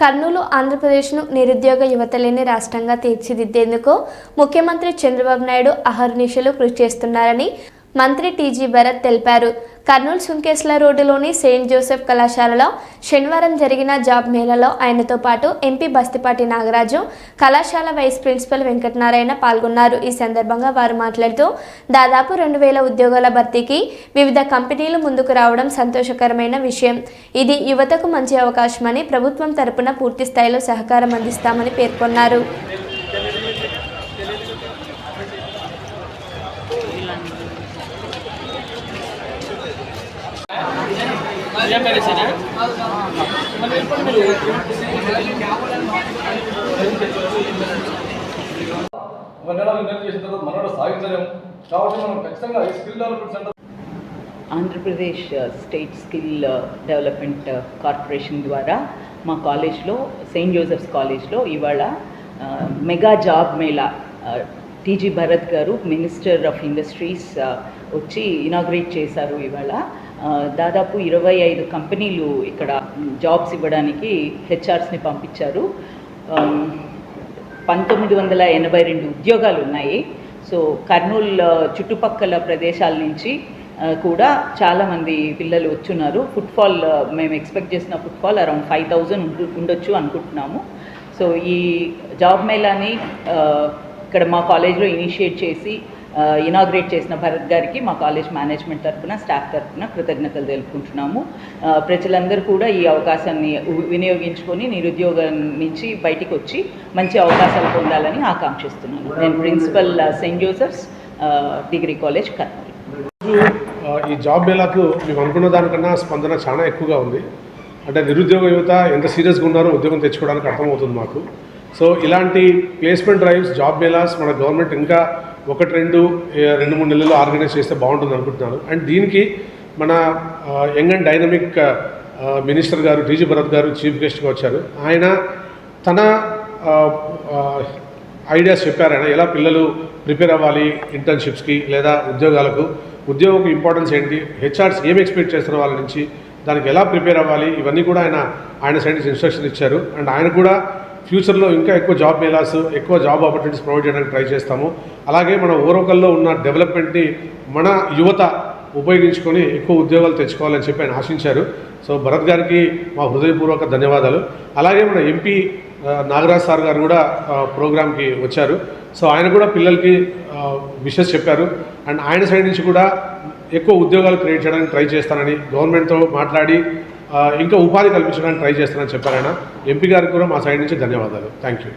కర్నూలు ఆంధ్రప్రదేశ్ను నిరుద్యోగ యువత లేని రాష్ట్రంగా తీర్చిదిద్దేందుకు ముఖ్యమంత్రి చంద్రబాబు నాయుడు అహర్నిశలు కృషి చేస్తున్నారని మంత్రి టీజీ భరత్ తెలిపారు. కర్నూలు సుంకేశ్ల రోడ్డులోని సెయింట్ జోసెఫ్ కళాశాలలో శనివారం జరిగిన జాబ్ మేళాలో ఆయనతో పాటు ఎంపీ బస్తిపాటి నాగరాజు కళాశాల వైస్ ప్రిన్సిపల్ వెంకటనారాయణ పాల్గొన్నారు. ఈ సందర్భంగా వారు మాట్లాడుతూ దాదాపు రెండు వేల ఉద్యోగాల భర్తీకి వివిధ కంపెనీలు ముందుకు రావడం సంతోషకరమైన విషయం. ఇది యువతకు మంచి అవకాశమని ప్రభుత్వం తరపున పూర్తి స్థాయిలో సహకారం అందిస్తామని పేర్కొన్నారు ఏం కలిసేనా ఒక నెల రెండు నెలలు చేసిన తర్వాత మనలో సాగించలేము కాబట్టి మనం ఖచ్చితంగా ఈ skill development centre Andhra Pradesh state skill development corporation ద్వారా మా కాలేజ్లో సెయింట్ జోసెఫ్స్ కాలేజ్లో ఇవాళ mega job mela TG Bharat గారు మినిస్టర్ ఆఫ్ ఇండస్ట్రీస్ వచ్చి ఇనాగ్రేట్ చేశారు ఇవాళ. దాదాపు ఇరవై ఐదు కంపెనీలు ఇక్కడ జాబ్స్ ఇవ్వడానికి హెచ్ఆర్స్ని పంపించారు. పంతొమ్మిది వందల ఎనభై రెండు ఉద్యోగాలు ఉన్నాయి. సో కర్నూలు చుట్టుపక్కల ప్రదేశాల నుంచి కూడా చాలామంది పిల్లలు వచ్చున్నారు. ఫుట్ఫాల్ మేము ఎక్స్పెక్ట్ చేసిన ఫుట్ఫాల్ అరౌండ్ ఫైవ్ థౌజండ్ ఉండొచ్చు అనుకుంటున్నాము. సో ఈ జాబ్ మేళాని ఇక్కడ మా కాలేజ్లో ఇనిషియేట్ చేసి ఇనాగ్రేట్ చేసిన భరత్ గారికి మా కాలేజ్ మేనేజ్మెంట్ తరఫున స్టాఫ్ తరఫున కృతజ్ఞతలు తెలుపుకుంటున్నాము. ప్రజలందరూ కూడా ఈ అవకాశాన్ని వినియోగించుకొని నిరుద్యోగం నుంచి బయటికి వచ్చి మంచి అవకాశాలు పొందాలని ఆకాంక్షిస్తున్నాను. నేను principal Saint Joseph's degree college Kurnool. ఈ జాబ్ మేళాకు మేము అనుకున్న దానికన్నా స్పందన చాలా ఎక్కువగా ఉంది. అంటే నిరుద్యోగ యువత ఎంత సీరియస్గా ఉన్నారో ఉద్యోగం తెచ్చుకోవడానికి అర్థమవుతుంది మాకు. సో ఇలాంటి ప్లేస్మెంట్ డ్రైవ్స్ జాబ్ మేళాస్ మన గవర్నమెంట్ ఇంకా ఒకటి రెండు రెండు మూడు నెలల్లో ఆర్గనైజ్ చేస్తే బాగుంటుంది అనుకుంటున్నాను. అండ్ దీనికి మన యంగ్ అండ్ డైనమిక్ మినిస్టర్ గారు డీజీ భరత్ గారు చీఫ్ గెస్ట్గా వచ్చారు. ఆయన తన ఐడియాస్ చెప్పారు. ఆయన ఎలా పిల్లలు ప్రిపేర్ అవ్వాలి ఇంటర్న్షిప్స్కి లేదా ఉద్యోగాలకు ఉద్యోగం ఇంపార్టెన్స్ ఏంటి హెచ్ఆర్స్ ఏం ఎక్స్పెక్ట్ చేస్తున్న వాళ్ళ నుంచి దానికి ఎలా ప్రిపేర్ అవ్వాలి ఇవన్నీ కూడా ఆయన ఆయన సైడ్ నుంచి ఇన్స్ట్రక్షన్ ఇచ్చారు. అండ్ ఆయన కూడా ఫ్యూచర్లో ఇంకా ఎక్కువ జాబ్ మేళాస్ ఎక్కువ జాబ్ ఆపర్చునిటీస్ ప్రొవైడ్ చేయడానికి ట్రై చేస్తాము. అలాగే మన ఓరోకల్లో ఉన్న డెవలప్మెంట్ని మన యువత ఉపయోగించుకొని ఎక్కువ ఉద్యోగాలు తెచ్చుకోవాలని చెప్పి ఆయన ఆశించారు. సో భరత్ గారికి మా హృదయపూర్వక ధన్యవాదాలు. అలాగే మన ఎంపీ నాగరాజ్ సార్ గారు కూడా ప్రోగ్రామ్కి వచ్చారు. సో ఆయన కూడా పిల్లలకి విషెస్ చెప్పారు. అండ్ ఆయన సైడ్ నుంచి కూడా ఎక్కువ ఉద్యోగాలు క్రియేట్ చేయడానికి ట్రై చేస్తానని గవర్నమెంట్తో మాట్లాడి ఇంకా ఉపాధి కల్పించడానికి ట్రై చేస్తానని చెప్పారైనా ఎంపీ గారికి కూడా మా సైడ్ నుంచి ధన్యవాదాలు. Thank you